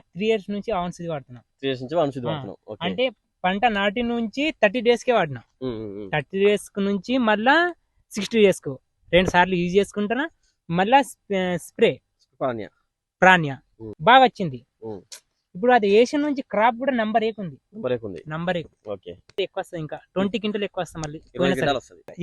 Three years నుంచి ఇది వాడుతున్నా. త్రీ ఇయర్స్ నుంచి వాడుతున్నావు ఓకే. అంటే పంట నాటి నుంచి థర్టీ డేస్ కే వాడినా. థర్టీ డేస్ నుంచి మళ్ళా సిక్స్టీ డేస్కు రెండు సార్లు యూజ్ చేసుకుంటున్నా. మళ్ళా స్ప్రే. ప్రాణ్య. ఉమ్. బాగా వచ్చింది. ఇప్పుడు అది ఏషియన్ నుంచి క్రాప్ కూడా నంబర్ బ్రేక్ ఉంది. నంబర్ ఓకే ఎక్కువ వస్తుంది ఇంకా. ట్వంటీ క్వింటల్ ఎక్కువ వస్తుంది. మళ్ళీ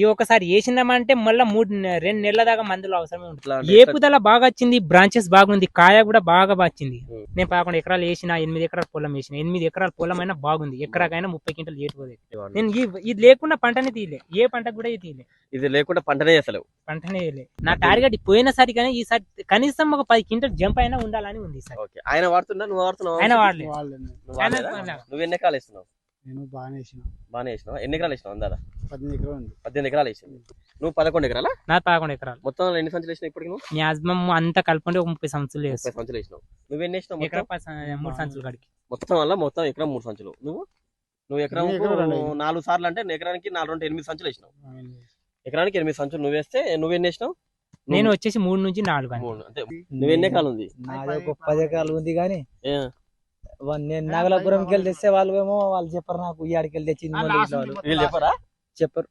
ఈ ఒకసారి వేసినామంటే మళ్ళీ మూడు రెండు నెలల దాకా మందులు అవసరమే ఉంటుంది. ఏపుదల బాగా వచ్చింది బ్రాంచెస్ బాగుంది కాయ కూడా బాగా వచ్చింది. ఉమ్. నేను పదకొండు ఎకరాలు వేసిన ఎనిమిది ఎకరాల పొలం వేసిన ఎనిమిది ఎకరాల పొలం అయినా బాగుంది. ఎకరాకైనా ముప్పై క్వింటల్ ఏటుపోదు? నేను ఇది లేకుండా పంటనే తీయలే. ఏ పంట కూడా తీయలే. ఇది లేకుండా పంటనే చేస్తలేవు. పంటనే నా టార్గెట్ పోయినసారి కానీ ఈసారి కనీసం ఒక పది క్వింటల్ జంప్ అయినా ఉండాలని ఉంది ఆయన వాడుతున్నా నువ్వు వాడుతున్నావు? ఆయన నువ్వు ఆయన వాడలేదా? వాడలే. నువ్వు ఎన్ని ఎకరాలు వేస్తున్నావు? నేను బాగానే వేసిన. బాగానే వేసినావు? ఎన్ని ఎకరాలు వేసినావు పద్దెనిమిది ఎకరాలు ఉంది. పద్దెనిమిది ఎకరాలు వేసింది. నువ్వు పదకొండు ఎకరాలా? నా పదకొండు ఎకరాలు. మొత్తం ఎన్ని సంచులు వేసినావు ఇప్పటికి నువ్వు? మ్యాక్సిమం అంతా కలుపుకుంటే ఒక ముప్పై సంచులు వేసినావు. నువ్వు ఎన్ని వేసినావు ఎకరా మొత్తం? పది సం- మూడు సంచులు కాడికి. మొత్తం వల్ల మొత్తం ఎకరం మూడు సంచులు. నువ్వు? నువ్వు ఎకరం? నాలుగు సార్లు అంటే ఎకరానికి నాలుగు రెండు ఎనిమిది సంచులు వేసినావు. ఎకరానికి ఎనిమిది సంచులు నువ్వు వేస్తే నువ్వు ఎన్ని వేసినావు? నేను వచ్చేసి మూడు నుంచి నాలుగు నువ్వు ఎన్ని ఎకరాలు ఉంది? పది ఎకరాలు ఉంది కానీ నేను నాగలాపురంకి వెళ్ళి తెస్తే వాళ్ళు ఏమో వాళ్ళు చెప్పరు నాకు ఈ ఆడికి వెళ్ళి తెచ్చింది వాళ్ళు చెప్పరా? చెప్పరు.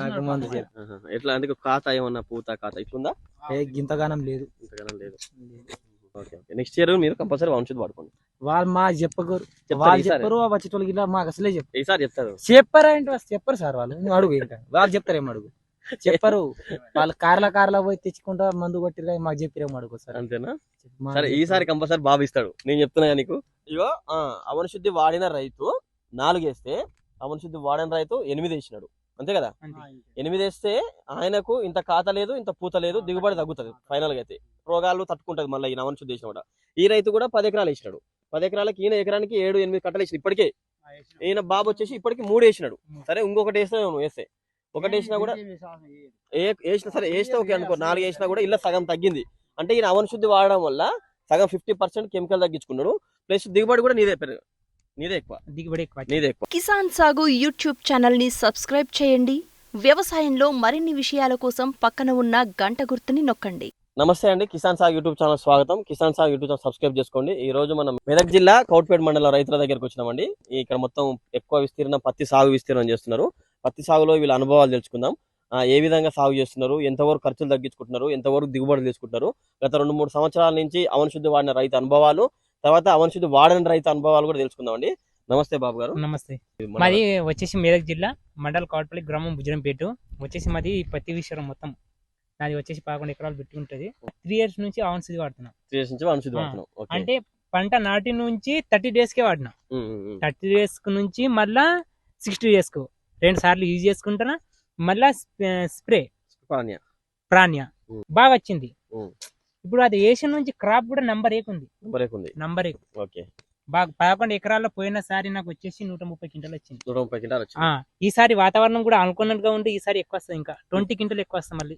నాకు మందు. ఎట్లా? అందుకు ఖాతా ఏమన్నా పూత ఖాతా ఇట్లుందా? ఏ గింతగానం లేదు. ఇంతగానం లేదు. Okay okay. నెక్స్ట్ ఇయర్ మీరు కంపల్సరీ వంశుద్ధి వాడుకోండి. వాళ్ళు మా చెప్తారు వాళ్ళు. చెప్పరు వచ్చేటోళ్ళకి ఇలా మాకు అసలే చెప్పరు. ఈసారి చెప్తారు. చెప్పరా అంటే వాళ్ళు చెప్పరు సార్ వాళ్ళు. నువ్వు అడుగు ఇంకా. వాళ్ళు చెప్తారేమో అడుగు. చెప్పరు. వాళ్ళు కార్ల కార్ల పోయి తెచ్చుకుంటా మందు కొట్టిరా మాకు చెప్పిరేమో అడుగు సార్. అంతేనా? సరే. ఈసారి కంపల్సరీ బాబు ఇస్తాడు. నేను చెప్తున్నా నీకు. ఇగో ఆ, అవన శుద్ధి వాడిన రైతు నాలుగు వేస్తే అవన శుద్ధి వాడిన రైతు ఎనిమిది వేసినాడు. అంతే కదా? ఎనిమిది వేస్తే ఆయనకు ఇంత ఖాతా లేదు ఇంత పూత లేదు దిగుబడి తగ్గుతుంది ఫైనల్గా అయితే. రోగాలు తట్టుకుంటది మళ్ళీ ఈ నవన శుద్ధి వేసిన కూడా ఈ రైతు కూడా పది ఎకరాలు వేసినాడు. పది ఎకరాలకి ఈయన ఎకరానికి ఏడు ఎనిమిది కట్టలు వేసిన ఇప్పటికే. ఈయన బాబు వచ్చేసి ఇప్పటికి మూడు వేసినాడు. సరే ఇంకొకటి వేస్తే నువ్వు వేస్తే. ఒకటి వేసినా కూడా ఏ వేసినా సరే వేస్తే ఓకే అనుకో. నాలుగు వేసినా కూడా ఇలా సగం తగ్గింది. అంటే ఈయన అవన శుద్ధి వాడడం వల్ల సగం ఫిఫ్టీ పర్సెంట్ కెమికల్ తగ్గించుకున్నాడు. ప్లస్ దిగుబడి కూడా నీదే పెరుగు నీదే ఎక్కువ. దిగుబడి ఎక్కువ. నీదే ఎక్కువ. కిసాన్ సాగు యూట్యూబ్ ఛానల్ని సబ్స్క్రైబ్ చేయండి. వ్యవసాయంలో మరిన్ని విషయాల కోసం పక్కన ఉన్న గంట గుర్తుని నొక్కండి. నమస్తే అండి కిసాన్ సాగ్ యూట్యూబ్ ఛానల్ స్వాగతం. Kisan Saag YouTube channel subscribe చేసుకోండి. ఈ రోజు మనం మెదక్ జిల్లా కౌట్పేట మండలం రైతుల దగ్గరకు వచ్చినామండి. ఇక్కడ మొత్తం ఎక్కువ విస్తీర్ణం పత్తి సాగు విస్తీర్ణం చేస్తున్నారు. పత్తి సాగులో వీళ్ళ అనుభవాలు తెలుసుకుందాం. ఏ విధంగా సాగు చేస్తున్నారు ఎంతవరకు ఖర్చులు తగ్గించుకుంటున్నారు ఎంతవరకు దిగుబడులు తీసుకుంటున్నారు. గత రెండు మూడు సంవత్సరాల నుంచి అవన శుద్ధి వాడిన రైతు అనుభవాలు తర్వాత అవన శుద్ధి వాడని రైతు అనుభవాలు కూడా తెలుసుకుందాం అండి నమస్తే బాబు గారు. నమస్తే. మాది వచ్చేసి మేదక్ జిల్లా మండల్ కావట్పల్లి గ్రామం బుజ్రంపేట వచ్చేసి మాది పత్తి విషయం మొత్తం. నాది వచ్చేసి పదకొండు ఎకరాలు పెట్టి ఉంటది. త్రీ ఇయర్స్ నుంచి ఇది వాడుతున్నా. త్రీ ఇయర్స్ నుంచి శుద్ధి వాడుతున్నాం. అంటే పంట నాటి నుంచి థర్టీ డేస్ కే వాడినా. థర్టీ డేస్ నుంచి మళ్ళా సిక్స్టీ డేస్కు రెండు సార్లు యూజ్ చేసుకుంటున్నా. మళ్ళా స్ప్రే. ప్రాణ్య. బాగా వచ్చింది. ఇప్పుడు అది ఏషియన్ నుంచి క్రాప్ కూడా నంబర్ ఏకుంది నంబర్ ఏక్ ఓకే. బాగా పదకొండు ఎకరాల్లో పోయినసారి నాకు వచ్చేసి నూట ముప్పై క్వింటల్ వచ్చింది. నూట ముప్పై ఆ ఈసారి వాతావరణం కూడా అనుకున్నట్టుగా ఉంటే ఈసారి ఎక్కువ వస్తుంది ఇంకా. ట్వంటీ క్వింటల్ ఎక్కువ వస్తుంది మళ్ళీ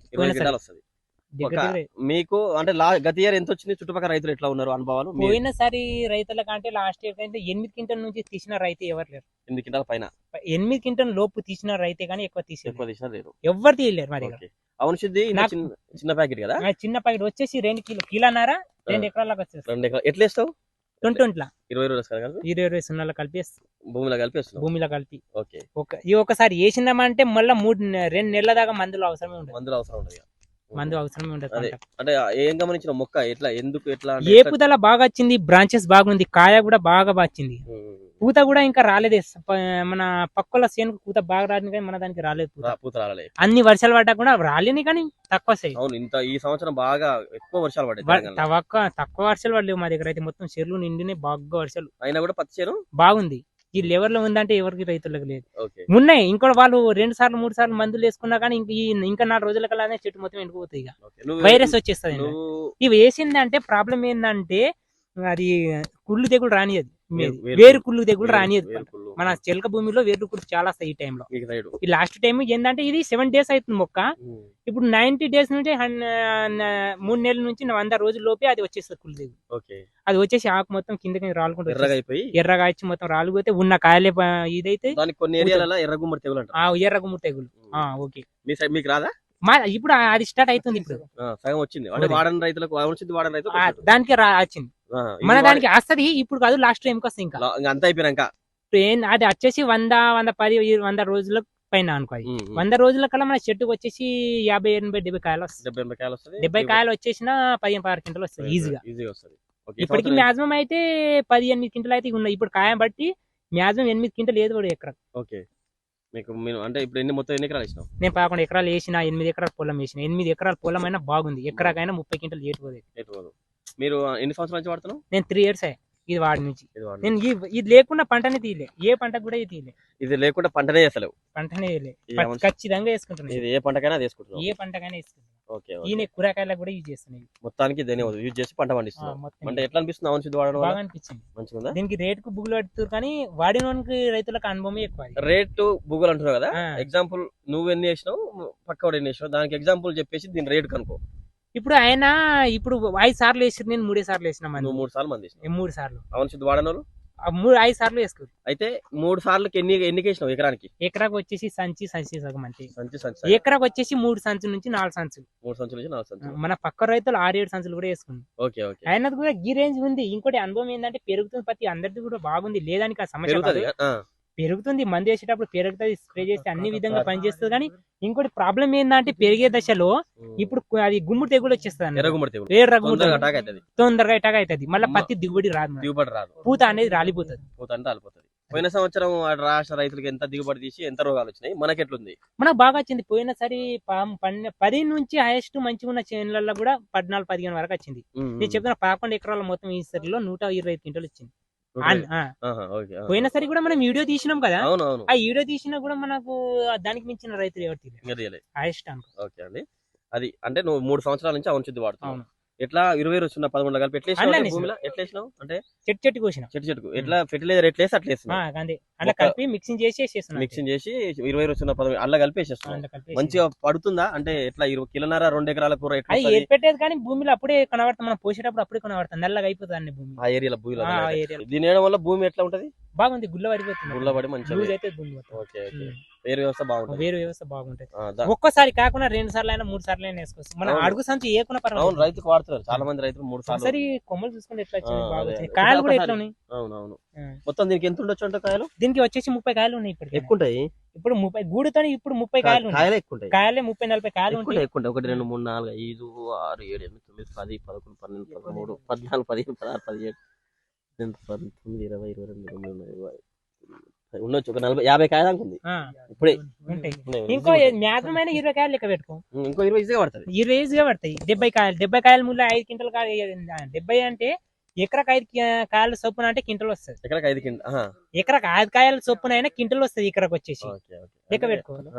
మీకు అంటే గత ఇయర్ ఎంత వచ్చింది చుట్టుపక్కల రైతులు ఎట్లా ఉన్నారు అనుభవాలు? మీరు పోయినసారి రైతుల కంటే లాస్ట్ ఇయర్ కంటే ఎనిమిది క్వింటల్ నుంచి తీసిన రైతు ఎవరు లేరు. ఎనిమిది కింటాల పైన? ఎనిమిది క్వింటల్ లోపు తీసిన రైతే కానీ ఎక్కువ తీసేది ఎక్కువ తీసినా లేదు. ఎవరు తీయలేరు మా దగ్గర. ఓకే. అవును నాకు- చిన్న ప్యాకెట్ కదా? చిన్న ప్యాకెట్ వచ్చేసి రెండు కిలో కిలోనారా రెండు ఎకరాలకు వచ్చేసి రెండు ఎకరాలు. ఎట్లా వేస్తావు? ట్వంటీ ట్వంటీలా ఇరవై కలిపి? ఇరవై ఇరవై సున్నాలు కలిపి భూమిలో కలిపి భూమిలో కలిపి. ఓకే. ఈ ఒకసారి వేసినామంటే మళ్ళీ మూడు రెండు నెలల దాకా మందులు అవసరమే ఉండదు. మందులు అవసరం ఇక. మందు అవసరమే ఉండదు. అంటే ఏం గమనించిన మొక్క ఎట్లా ఎందుకు ఎట్లా ఏపుదల బాగా వచ్చింది బ్రాంచెస్ బాగుంది కాయ కూడా బాగా వచ్చింది. పూత కూడా ఇంకా రాలేదే. మన పక్కల సేనుకు పూత బాగా రాదు కానీ మన దానికి రాలేదు పూత. రా- పూత రాలే అన్ని వర్షాలు పడ్డా కూడా రాలేని కానీ తక్కువ అవును ఇంత ఈ సంవత్సరం బాగా ఎక్కువ వర్షాలు పడ్డాయి. తక్కువ తక్కువ వర్షాలు పడలేవు మా దగ్గర అయితే. మొత్తం చెరువులు నిండినే బాగా వర్షాలు. అయినా కూడా పత్తి చేను బాగుంది. ఈ లెవెల్లో ఉందంటే ఎవరికి రైతులకు లేదు. ఉన్నాయి. ఇంకా వాళ్ళు రెండు సార్లు మూడు సార్లు మందులు వేసుకున్నా కానీ ఇంక ఈ ఇంకా నాలుగు రోజుల కల్లానే చెట్టు మొత్తం ఎండిపోతాయి ఇక. వైరస్ వచ్చేస్తుంది ఇవి వేసిందంటే ప్రాబ్లం ఏంటంటే అది కుళ్ళు తెగులు రానియదు వేరు- వేరు వేరు కుళ్ళు. కుళ్ళు తెగులు రానియదు. మన. చెలక భూమిలో వేరు కుళ్ళు చాలా వస్తాయి ఈ టైంలో ఈ లాస్ట్ టైం ఏంటంటే ఇది సెవెన్ డేస్ అవుతుంది మొక్క. ఇప్పుడు నైన్టీ డేస్ నుంచి మూడు నెలల నుంచి వంద రోజుల లోపే అది వచ్చేస్తుంది కుళ్ళు తెగులు ఓకే. అది వచ్చేసి ఆకు మొత్తం కిందకి రాలుకుంటూ ఎర్రగా వచ్చేస్తుంది. అయిపోయి ఎర్రగా వచ్చి మొత్తం రాలిపోతే ఉన్న కాయలే ఇదైతే కొన్ని ఏరియాలలో ఎర్ర గుమ్మడి తెగులు అంటారు. ఆ ఎర్ర గుమ్ము తెగులు. ఓకే. మీకు రాదా? మా ఇప్పుడు అది స్టార్ట్ అవుతుంది ఇప్పుడు. సగం వచ్చింది. అంటే. వాడని రైతులకు వాడని. దానికి రా వచ్చింది. మన దానికి వస్తది ఇప్పుడు కాదు లాస్ట్ టైం వస్తుంది ఇంకా. అంతా అయిపోయినాక. ఏం- అది వచ్చేసి వంద వంద పది వంద రోజుల పైన అనుకో. వంద రోజుల కల్లా మన చెట్టుకు వచ్చేసి యాభై ఎనభై డెబ్బై కాయలు వస్తాయి. డెబ్బై కాయలు వచ్చేసిన పదిహేను పదహారు క్వింటలు వస్తాయి ఈజీగా ఇప్పటికి మాక్సిమం అయితే పది ఎనిమిది క్వింటలు అయితే ఉన్నాయి. ఇప్పుడు కాయ బట్టి మాక్సిమం ఎనిమిది క్వింటలు ఏది కూడా ఎకరా ఓకే. మీకు అంటే ఇప్పుడు ఎన్ని మొత్తం ఎన్ని ఎకరాలు నేను పదకొండు ఎకరాలు వేసిన ఎనిమిది ఎకరాల పొలం వేసిన ఎనిమిది ఎకరాల పొలం అయినా బాగుంది. ఎకరాకైనా ముప్పై క్వింటలు ఎటు పోదు. మీరు ఎన్ని సంవత్సరాల నుంచి వాడుతున్నావు? నేను త్రీ ఇయర్స్ అయ్యా ఇది వాడి నుంచి. వాడు. నేను ఈ- ఇది లేకుండా పంటనే తీయలే. ఏ పంటకు కూడా ఇది తీయలే. ఇది లేకుండా పంటనే చేస్తలేవు. పంటనే తీయలే ఇది ప- ఏమన్నా- ఖచ్చితంగా వేసుకుంటున్నాను ఇది ఏ పంటకైనా అది వేసుకుంటున్నావు ఏ పంటకైనా వేసుకుంటున్నాను ఓకే ఓకే. ఈయన కూరగాయలకు కూడా యూజ్ చేస్తున్నాయి మొత్తానికి దేని యూజ్ చేసి పంట ఆ, పండిస్తున్నావు మొత్తం అంటే ఎట్లా అనిపిస్తుంది వాడడం వల్ల? బాగా అనిపించింది. మంచిగా ఉందా దీనికి రేట్కు కానీ వాడినోనికి రైతులకు అనుభవం ఎక్కువ అది. రేటు అంటున్నావు కదా? ఆ. ఎగ్జాంపుల్ నువ్వు ఎన్ని వేసినావు? పక్కవాడు ఎన్ని వేసినావు? దానికి ఎగ్జాంపుల్ చెప్పేసి దీని రేట్ కనుకో ఇప్పుడు ఆయన ఇప్పుడు ఐదు సార్లు వేసి నేను మూడే సార్లు వేసిన మంది. నువ్వు మూడు సార్లు మంది వేసినావు. మూడు సార్లు. అవన్నీ శుద్ధి వాడని వాళ్ళు ఆ మూడు ఐదు సార్లు వేసుకోరు అయితే మూడు సార్లకి ఎన్ని ఎన్ని వేసినావు ఎకరానికి? ఎకరాకు వచ్చేసి సంచి సంచి సగం అంటే సంచి సంచి ఎకరాకు వచ్చేసి మూడు సంచుల నుంచి నాలుగు సంచులు. మూడు సంచులు నుంచి నాలుగు సంచులు. మన పక్క రైతులు ఆరు ఏడు సంచులు కూడా వేసుకుంది ఓకే ఓకే. ఆయనది కూడా గీ రేంజ్ ఉంది. ఇంకోటి అనుభవం ఏంటంటే పెరుగుతుంది ప్రతి అందరిది కూడా బాగుంది. లేదానికి ఆ సమస్య పెరుగుతుంది కాదు. ఆ, పెరుగుతుంది మంది వేసేటప్పుడు పెరుగుతుంది స్ప్రే చేస్తే అన్ని విధంగా పనిచేస్తుంది కానీ ఇంకోటి ప్రాబ్లం ఏంటంటే పెరిగే దశలో ఇప్పుడు అది గుమ్ముడు తెగులు వచ్చేస్తుంది వేరు తొందరగా అటాక్ అవుతుంది. తొందరగా ఇటాగా అవుతుంది. మళ్ళీ పత్తి దిగుబడి రాదు మనకి. దిగుబడి రాదు. పూత అనేది రాలిపోతుంది. పూత అంటే అలిపోతుంది పోయిన సంవత్సరం రాష్ట్ర రైతులకి ఎంత దిగుబడి తీసి ఎంత రోగాలు వచ్చినాయి మనకెట్లుంది? మనకు బాగా వచ్చింది. పోయినసారి పది నుంచి హైయెస్ట్ మంచిగా ఉన్న చేనులలో కూడా పద్నాలుగు పదిహేను వరకు వచ్చింది. నేను. చెప్తున్న పదకొండు ఎకరాల మొత్తం ఈ సరిలో నూట ఇరవై ఐదు క్వింటలు వచ్చింది. ఆ. పోయినసారి కూడా మనం వీడియో తీసినాం కదా? ఆ వీడియో తీసినా కూడా మనకు దానికి మించిన రైతులు ఎవరు హైయెస్ట్ ఓకే అండి. అది అంటే నువ్వు మూడు సంవత్సరాల నుంచి అవును శుద్ధి వాడుతున్నావు. ఎట్లా ఇరవై రోజున్న పదకొండు కలిపి ఎట్లా వేసినావు అంటే వేసినా. భూమిలో? ఎట్లా వేసినావు? అంటే చెట్టు చెట్టు కోసినాం. చెట్టు చెట్టుకు. ఎట్లా ఫెర్టిలైజర్ ఎట్లా వేసి అట్లా వేసినావు అంతే. కలిపి మిక్సింగ్ చేసి మిక్సింగ్ చేసి ఇరవై రోజున్న పదవి అల్ల కలిపి అలా కలిపి మంచిగా పడుతుందా? అంటే ఎట్లా ఇరవై కిలోన్నర రెండు ఎకరాల కూర అది? ఏర్పెట్టేది కానీ భూమిలో అప్పుడే కనబడుతుంది మనం పోసేటప్పుడు అప్పుడే కనబడుతుంది నల్లగా అయిపోతుంది భూమి. ఆ ఏరియాలో భూమిలో. దీని వల్ల భూమి ఎట్లా ఉంటది? బాగుంది గుల్ల పడిపోతుంది గుల్ల పడి మంచిగా లూజ్ అయితే పోతుంది. Okay okay. వేరు వ్యవస్థ బాగుంటది. వేరు వ్యవస్థ బాగుంటది. ఒక్కసారి కాకుండా రెండు సార్లు అయినా మూడు సార్లు అయినా వేసుకోవచ్చు. మన అవును. అడుగు సంచి ఏకున్న అవును పర్వాలేదు. రైతుకు వాడుతున్నారు. చాలా మంది రైతులు మూడు సార్లు ఒకసారి కొమ్మలు చూసుకుంటే ఎట్లా వచ్చింది? బాగా. వచ్చింది కాయలు కూడా. ఎట్లా ఉన్నాయి? అవును అవును. మొత్తం దీనికి ఎంత ఉండొచ్చు అంటే కాయలు? దీనికి వచ్చేసి ముప్పై కాయలు ఉన్నాయి ఇప్పటికి. ఎక్కువ ఉంటాయి ఇప్పుడు ముప్పై గూడుతో ఇప్పుడు ముప్పై కాయలు ఉన్నాయి. కాయలు ఎక్కువ కాయలే ముప్పై నలభై కాయలు ఉంటాయి. ఎక్కువ. ఒకటి రెండు మూడు నాలుగు ఐదు ఆరు ఏడు ఎనిమిది తొమ్మిది పది పదకొండు పన్నెండు పదమూడు పద్నాలుగు పదిహేను పదహారు పదిహేడు. పంతొమ్మిది ఇరవై ఇరవై రెండు. ఉండొచ్చు ఒక నలభై యాభై కాయ దాకా ఉంది. ఆ, ఇప్పుడే. ఇంకో. మ్యాక్సిమం ఇరవై కాయలు లెక్క పెట్టుకో. ఇంకో ఇరవై ఈజీగా పడుతుంది. ఇరవై ఈజీగా పడతాయి. డెబ్బై కాయలు డెబ్బై కాయల ముందు ఐదు క్వింటల్ డెబ్బై అంటే ఎకరకు ఐదు కాయల చొప్పున అంటే క్వింటల్ వస్తుంది. ఎకరాకి ఐదు ఆహా, ఎకరకు ఐదు కాయల చొప్పున అయినా క్వింటల్ వస్తుంది ఎకరకు వచ్చేసి. లెక్క పెట్టుకోవాలి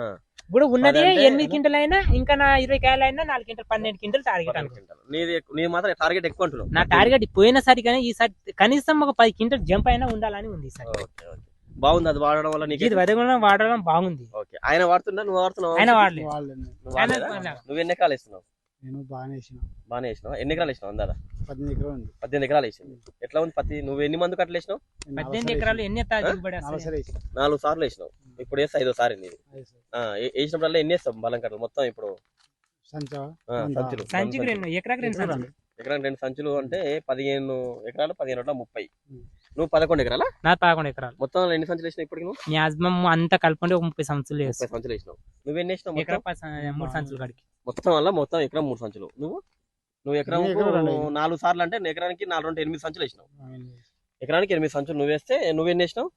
ఇప్పుడు ఉన్నదే ఎనిమిది క్వింటల్ అయినా ఇంకా నా ఇరవై కాయలు అయినా నాలుగు క్వింటల్ పన్నెండు క్వింటల్ టార్గెట్ పన్నెండు అనుకో క్వింటాలు. నీది ఎక్కు- నీది మాత్రం టార్గెట్ ఎక్కువ అంటున్నావు. నా టార్గెట్ పోయినసారి కానీ ఈసారి కనీసం ఒక పది క్వింటల్ జంప్ అయినా ఉండాలని ఉంది ఓకే బాగుంది అది వాడడం వల్ల నీకు ఇది వదగడం వాడడం బాగుంది. ఓకే. ఆయన వాడుతున్నా నువ్వు వాడుతున్నావు? ఆయన వాడలేదు. నువ్వు ఎన్ని ఎకరాలు వేస్తున్నావు? నేను బాగానే వేసిన. బాగానే వేసినావు? ఎన్ని ఎకరాలు వేసినావు అందాదా పద్దెనిమిది ఎకరాలు ఉంది. పద్దెనిమిది ఎకరాలు వేసింది. ఎట్లా ఉంది పత్తి? నువ్వు ఎన్ని మంది కట్టలు వేసినావు? పద్దెనిమిది ఎకరాలు ఎన్ని నాలుగు సార్లు వేసినావు. ఇప్పుడు వేస్తే ఐదో సారి నీది. వేసినప్పుడల్లా ఎన్ని వేస్తాం బలం కట్టలు? మొత్తం ఇప్పుడు? సంచులు. ఎకరానికి రెండు సంచులు. అంటే పదిహేను ఎకరాలు పదిహేను ఒకటి ముప్పై. నువ్వు పదకొండు ఎకరాల? నా పదకొండు ఎకరాలు. మొత్తం ఎన్ని సంచులు వేసినావు ఇప్పటికి నువ్వు? మ్యాక్సిమం అంతా కలుపుకుంటే ఒక ముప్పై సంచులు ముప్పై సంచులు వేసినావు. నువ్వు ఎన్ని వేసినావు ఎకరా మూడు సంచులు కాడికి. మొత్తం వల్ల మొత్తం ఎకరం మూడు సంచులు. నువ్వు? నువ్వు ఎకరం. నాలుగు సార్లు అంటే ఎకరానికి నాలుగు రెండు ఎనిమిది సంచులు వేసినావు. ఎకరానికి ఎనిమిది సంచులు నువ్వు వేస్తే నువ్వు ఎన్ని వేసినావు?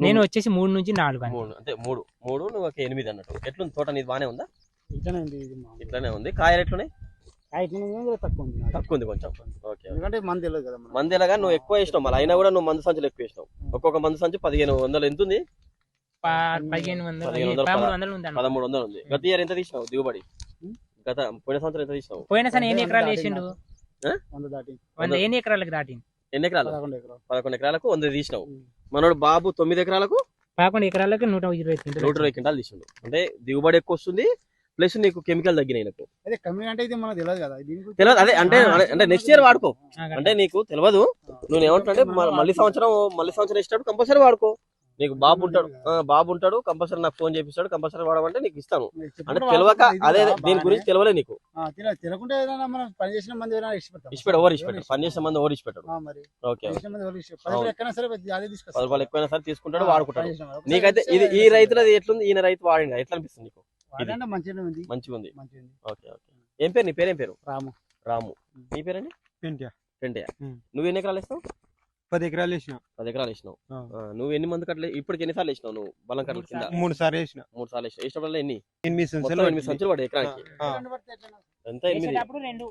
నేను వచ్చేసి మూడు నుంచి నాలుగు. మూడు అంటే మూడు మూడు నువ్వు ఒక ఎనిమిది అన్నట్టు. ఎట్లుంది? తోట నీది బానే ఉందా? ఇట్లనే ఉంది ఇది మా ఇట్లానే ఉంది. కాయలు ఎట్లున్నాయి? తక్కువ ఉంది నాది. తక్కువ ఉంది. కొంచెం. ఓకే ఎందుకంటే మంది తెలియదు కదా మనకు. మంది ఎలాగా? నువ్వు ఎక్కువ వేసినావు మళ్ళీ. అయినా కూడా నువ్వు మందు సంచులు ఎక్కువ వేసినావు. ఒక్కొక్క మందు సంచి పదిహేను వందలు. ఎంత ఉంది ప- పదిహేను వందలు పదిహేను వందలు, పదమూడు వందలు ఉంది అన్న. పదమూడు వందలు ఉంది. గత ఇయర్ ఎంత తీసినావు? దిగుబడి? ఉం? గత పోయిన సంవత్సరం ఎంత తీసినావు? పోయిన సార్ ఎన్ని ఎకరాలు వేసిండు? నాకు. వంద దాటి వంద ఎన్ని ఎకరాలకు దాటింది? ఎన్ని ఎకరాలు? పదకొండు ఎకరాలు. పదకొండు ఎకరాలకు వంద తీసినావు. ఉం. మనోడు బాబు తొమ్మిది ఎకరాలకు పదకొండు ఎకరాలకు నూట ఇరవై క్వింటాలు నూట ఇరవై క్వింటాలు తీసిండు. అంటే దిగుబడి ఎక్కువ వస్తుంది ప్లస్ నీకు కెమికల్ తగ్గినాయి నాకు. అదే అంటే ఇది మనకు తెలియదు కదా అదే అంటే. అంటే నెక్స్ట్ ఇయర్ వాడుకో. అంటే నీకు తెలియదు నువ్వు ఏమంటే మళ్ళీ సంవత్సరం మళ్ళీ సంవత్సరం వేసేటప్పుడు కంపల్సరీ వాడుకో. నీకు బాబు ఉంటాడు. ఆ, బాబు ఉంటాడు కంపల్సరీ నాకు ఫోన్ చేపిస్తాడు కంపల్సరీ వాడమంటే నీకు ఇస్తాను అంటే తెలియక అదే దీని. గురించి తెలియలే నీకు. ఆ, తెల- తెలియకుంటే ఏదైనా మనం పని చేసిన మంది ఎవరు పని మంది ఇష్టపెట్టాడు ఆ, మరి. ఓకే పని పది. రూపాయలు ఎక్కువైనా సరే తీసుకుంటాడు వాడుకుంటాడు. పని నీకైతే ఇది ఈ రైతులది ఎట్లుంది? ఈయన రైతు వాడింది ఎట్లా అనిపిస్తుంది నీకు? మంచిగా ఉంది. Okay okay. ఏం పేరు నీ పేరేం పేరు? రాము. రాము. నీ పేరండి? పెంట్యా. నువ్వు ఎన్ని ఎకరాలు వేస్తావు? పది ఎకరాలు వేసిన. పది ఎకరాలు వేసినావు. ఆ. ఆ, నువ్వు ఎన్ని మంది కట్టలే? ఇప్పటికి ఎన్ని సార్లు వేసినావు నువ్వు బలం కట్టల కింద? మూడు సార్లు వేసిన. మూడు సార్లు వేసినావు. వేసినప్పుడు ఎన్ని? ఎనిమిది మొత్తం సంచులు ఎనిమిది సంచులు పడే ఎకరానికి. ఆ. రెండు పడితే ఎట్లైనా. ఎంత? ఎనిమిది? వేసేటప్పుడు రెండు.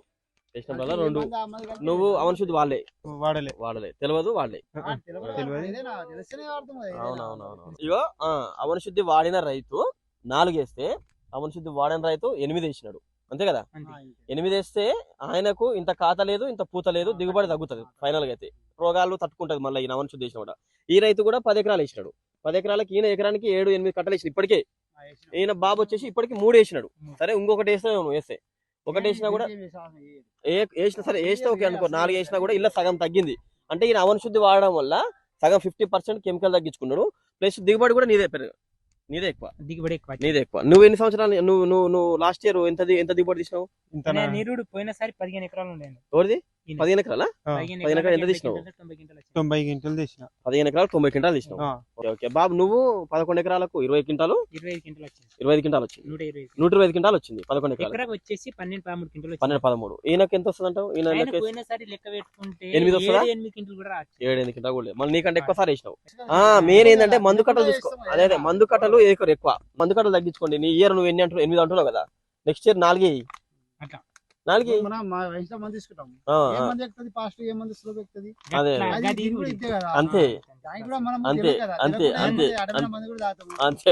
వేసినప్పుడు రెండు. మంది ఆ మంది కలిపి నువ్వు అవన శుద్ధి వాళ్ళే వాడలే. వాడలే. తెలియదు వాళ్ళే ఆ, తెలియదు. తెలియదు. ఏదైనా తెలిస్తేనే వాడతాం కదా, ఏదైనా. అవునవునవును ఇగో ఆ, అవన శుద్ధి వాడిన రైతు నాలుగు వేస్తే అవన శుద్ధి వాడిన రైతు ఎనిమిది వేసినాడు. అంతే కదా. ఎనిమిది వేస్తే ఆయనకు ఇంత కాత లేదు ఇంత పూత లేదు దిగుబడి తగ్గుతుంది ఫైనల్గా అయితే రోగాలు తట్టుకుంటది మళ్ళీ ఈ నవన శుద్ధి వేసిన కూడా. ఈ రైతు కూడా పది ఎకరాలు వేసినాడు. పది ఎకరాలకి ఈయన ఎకరానికి ఏడు ఎనిమిది కట్టలు వేసిన ఇప్పటికే. ఈయన బాబు వచ్చేసి ఇప్పటికి మూడు వేసినాడు. సరే ఇంకొకటి వేస్తే నువ్వు వేస్తే. ఒకటి వేసినా కూడా వేసినా సరే వేసినా ఓకే అనుకో. నాలుగు వేసినా కూడా ఇలా సగం తగ్గింది. అంటే ఈయన అవన శుద్ధి వాడడం వల్ల సగం ఫిఫ్టీ పర్సెంట్ కెమికల్ తగ్గించుకున్నాడు. ప్లస్ దిగుబడి కూడా నీదే పెరుగు నీదే ఎక్కువ? దిగుబడి ఎక్కువ. నీదే ఎక్కువ. నువ్వు ఎన్ని సంవత్సరాలు నువ్వు నువ్వు నువ్వు లాస్ట్ ఇయర్ ఎంత ఎంత దిగుబడి తీసినావు? నీరుడు పోయినసారి పదిహేను ఎకరాలు ఉండేది ఎవరిది. పదిహేను ఎకరాలా? పదిహేను ఎకరాలు ఎంత తీసినావు? తొంభై క్వింటాలు తీసిన. పదిహేను ఎకరాలు తొంభై క్వింటాలు తీసినావు. Okay okay. బాబు నువ్వు పదకొండు ఎకరాలకు ఇరవై క్వింటాలు? ఇరవై ఐదు క్వింటాలు వచ్చింది. ఇరవై క్వింటాలు వచ్చింది. నూట ఇరవై క్వింటాలు వచ్చింది పదకొండు ఎకరాలు. వచ్చేసి పన్నెండు పదమూడు క్వింటాలు వచ్చింది. పన్నెండు పదమూడు. ఈయనకి ఎంత వస్తుంది అంటావు? ఈయన లెక్క పెట్టుకుంటే ఎనిమిది వస్తుందా? ఏడు ఎనిమిది క్వింటాలు కూడా ఏడు ఎనిమిది క్వింటాలు కూడా. మళ్ళీ నీకంటే ఎక్కువ సార్ వేసినావు. ఆ. మెయిన్ ఏంటంటే మందు కట్టలు తీసుకో. అదే అదే మందు కట్టలు ఎక్కువ ఎక్కువ. మందు కట్టలు తగ్గించుకోండి. నీ ఇయర్ నువ్వు ఎన్ని అంటున్నావు ఎనిమిది అంటున్నావు కదా. నెక్స్ట్ ఇయర్ నాలుగే. అట్లా. నాలుగే. మంది తీసుకుంటాం. అదే. అంతే. అంతే, అంతే, అంతే, అంతే.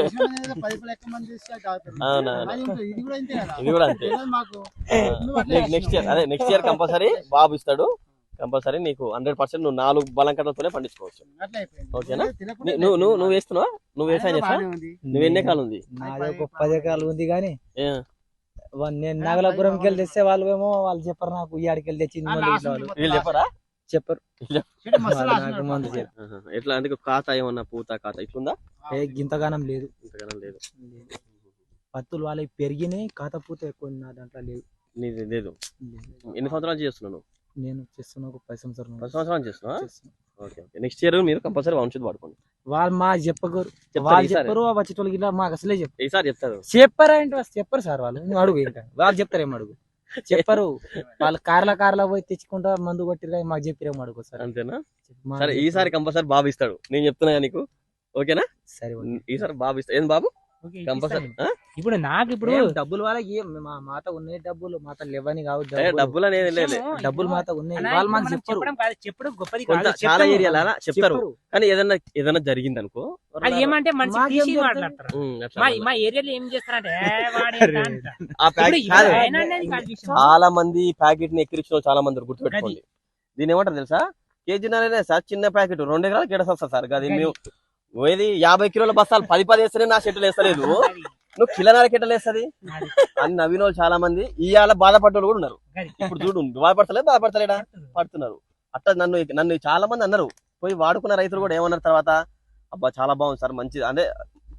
ఇది కూడా ఇంతే కదా. ఇది కూడా అంతే. Next year. అదే నెక్స్ట్ ఇయర్ కంపల్సరీ బాబు ఇస్తాడు. కంపల్సరీ నీకు హండ్రెడ్ పర్సెంట్ నువ్వు నాలుగు బలం కట్టలతోనే పండించుకోవచ్చు. ఓకేనా? నువ్వు నువ్వు. నువ్వు వేస్తున్నావా? నువ్వు వ్యవసాయం. నువ్వు ఎన్ని ఎకరాలు ఉంది? పది ఎకరాలు ఉంది కానీ నేను నాగలాపురంకి వెళ్ళి తెస్తే వాళ్ళు ఏమో వాళ్ళు చెప్పరు నాకు ఈ ఆడికి వెళ్ళి తెచ్చింది వాళ్ళు. చెప్పరా? చెప్పరు. ఎట్లా? అంటే కాత ఏమన్నా పూత కాత ఇట్లుందా? ఏ గింతగానం లేదు. ఇంతగానం లేదు. పత్తులు వాళ్ళకి పెరిగినాయి కాతపూత ఎక్కువ ఉంది, నా దాంట్లో లేదు. లేదు. ఎన్ని సంవత్సరాలు చేస్తున్నావు నువ్వు? నేను చేస్తున్న ఒక పది సంవత్సరాలు పది సంవత్సరాలు చేస్తున్నావా? చేస్తున్నా. Okay okay. నెక్స్ట్ ఇయర్ మీరు కంపల్సరీ వంశుద్ధి వాడుకోండి. వాళ్ళు మా చెప్తారు వాళ్ళు చెప్పరు వచ్చేటోళ్ళకి ఇలా మాకు అసలే చెప్పరు. ఈసారి చెప్తారు. చెప్పరా అంటే వాళ్ళు? చెప్పరు సార్ వాళ్ళు. నువ్వు అడుగు ఇంకా. వాళ్ళు చెప్తారేమో అడుగు. చెప్పరు. వాళ్ళు కార్ల కార్ల పోయి తెచ్చుకుంటా మందు కొట్టిరా మాకు చెప్పిరేమో అడుగు సార్. అంతేనా? సరే. ఈసారి కంపల్సరీ బాబు ఇస్తాడు. నేను చెప్తున్నా నీకు. ఓకేనా? సరే. ఈసారి బాబు ఇస్తా ఏం బాబు? కంపల్సరీ. ఇప్పుడు నాకు ఇప్పుడు ఏం డబ్బులు వాళ్ళకి మా మాత ఉన్నాయి డబ్బులు మాత లేవని కావు డబ్బులు. అనేది లేదు. డబ్బులు మాత ఉన్నాయి వాళ్ళు మాకు చెప్పరు. చెప్పడం గొప్పది చాలా. ఏరియాల? అలా చెప్తారు. చెప్పరు. కానీ ఏదన్నా ఏదన్నా జరిగింది అనుకో అది ఏమంటే తీసి? మాట్లాడతారు మా ఏరియాలో ఏం చేస్తారంటే. చాలా మంది. ప్యాకెట్ని ఎక్కిరించిన చాలా మంది గుర్తుపెట్టుకోండి. దీని ఏమంటారు తెలుసా? కేజీ నరేనే సార్ చిన్న ప్యాకెట్ రెండు ఎకరాలు వస్తుంది సార్. అది మేము ఏది? యాభై కిలోల బస్తాలు పది పది వేస్తేనే నా చెట్టులు వేస్తలేదు. నువ్వు కిలోన్నర కిట్టలు వేస్తుంది? అని నవీన వాళ్ళు చాలా మంది ఇవాళ బాధపడ్డ కూడా ఉన్నారు. ఇప్పుడు చూడు బాధపడతలేదు? బాధపడతలేడా? పడుతున్నారు. అట్లా నన్ను నన్ను చాలా మంది అన్నారు. పోయి వాడుకున్న రైతులు కూడా ఏమన్నారు తర్వాత? అబ్బా చాలా బాగుంది సార్ మంచిది. అదే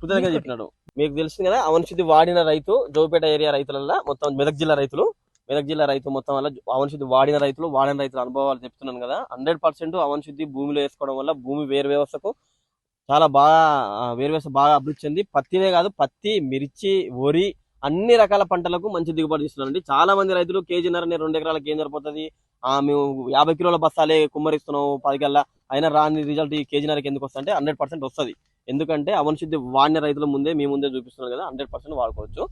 కృతజ్ఞతగా చెప్పినాడు. మీకు తెలుస్తుంది కదా అవనశుద్ధి వాడిన రైతు జోపేట ఏరియా రైతులలో మొత్తం మెదక్ జిల్లా రైతులు. మెదక్ జిల్లా రైతు మొత్తం వల్ల అవనశుద్ధి వాడిన రైతులు వాడిన రైతుల అనుభవాలు చెప్తున్నాను కదా. హండ్రెడ్ పర్సెంట్ అవనశుద్ధి భూమిలో వేసుకోవడం వల్ల భూమి వేరు వ్యవస్థకు చాలా బాగా వేరువేస బాగా అభివృద్ధి చెంది పత్తినే కాదు పత్తి మిర్చి వరి అన్ని రకాల పంటలకు మంచి దిగుబడి ఇస్తున్నారండి. చాలా మంది రైతులు కేజీన్నర నేను రెండు ఎకరాలకు ఏం సరిపోతుంది మేము యాభై కిలోల బస్తాలే కుమ్మరిస్తున్నాం పది కల్లా అయినా రాని రిజల్ట్ ఈ కేజీన్నరకి ఎందుకు వస్తుంది అంటే హండ్రెడ్ పర్సెంట్ వస్తుంది. ఎందుకంటే అవనశుద్ధి వాడిన రైతుల ముందే మీ ముందే చూపిస్తున్నాం కదా హండ్రెడ్ పర్సెంట్ వాడుకోవచ్చు.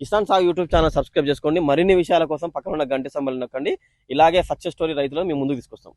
కిసాన్ సాగు యూట్యూబ్ ఛానల్ సబ్స్క్రైబ్ చేసుకోండి. మరిన్ని విషయాల కోసం పక్కన ఉన్న గంట సంబలి నొక్కండి. ఇలాగే సక్సెస్ స్టోరీ రైతులు మేము ముందుకు తీసుకొస్తాం.